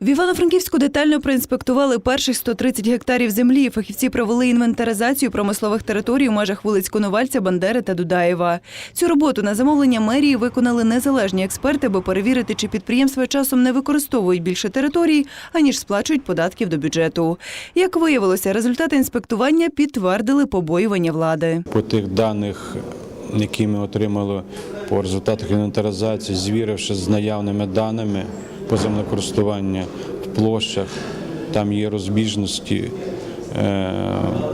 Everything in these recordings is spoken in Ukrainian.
В Івано-Франківську детально проінспектували перших 130 гектарів землі. Фахівці провели інвентаризацію промислових територій у межах вулиць Коновальця, Бандери та Дудаєва. Цю роботу на замовлення мерії виконали незалежні експерти, аби перевірити, чи підприємства часом не використовують більше територій, аніж сплачують податків до бюджету. Як виявилося, результати інспектування підтвердили побоювання влади. По тих даних, які ми отримали по результатах інвентаризації, звіривши з наявними даними по користування в площах, там є розбіжності, е,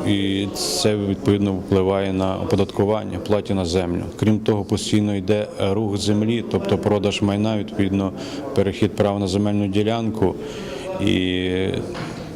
і це відповідно впливає на оподаткування платі на землю. Крім того, постійно йде рух землі, тобто продаж майна, відповідно, перехід прав на земельну ділянку. І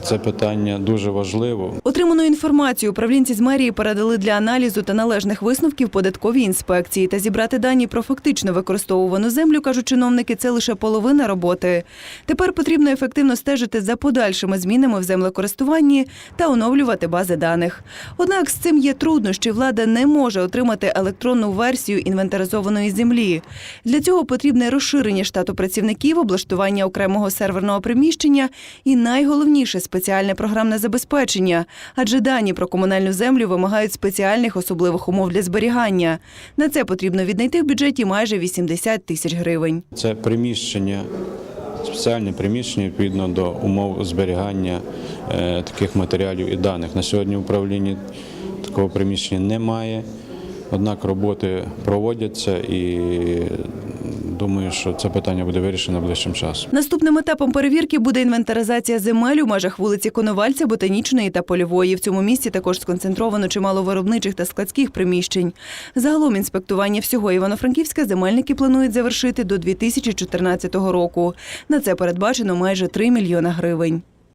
це питання дуже важливо. Отриману інформацію управлінці з мерії передали для аналізу та належних висновків податковій інспекції. Та зібрати дані про фактично використовувану землю, кажуть чиновники, це лише половина роботи. Тепер потрібно ефективно стежити за подальшими змінами в землекористуванні та оновлювати бази даних. Однак з цим є труднощі. Влада не може отримати електронну версію інвентаризованої землі. Для цього потрібне розширення штату працівників, облаштування окремого серверного приміщення і найголовніше спеціальне програмне забезпечення, адже дані про комунальну землю вимагають спеціальних особливих умов для зберігання. На це потрібно віднайти в бюджеті майже 80 тисяч гривень. Це приміщення, спеціальне приміщення відповідно до умов зберігання е, таких матеріалів і даних. На сьогодні в управлінні такого приміщення немає. Однак роботи проводяться і думаю, що це питання буде вирішено ближчим часом. Наступним етапом перевірки буде інвентаризація земель у межах вулиці Коновальця, Ботанічної та Польової. В цьому місці також сконцентровано чимало виробничих та складських приміщень. Загалом інспектування всього Івано-Франківська земельники планують завершити до 2014 року. На це передбачено майже 3 мільйона гривень.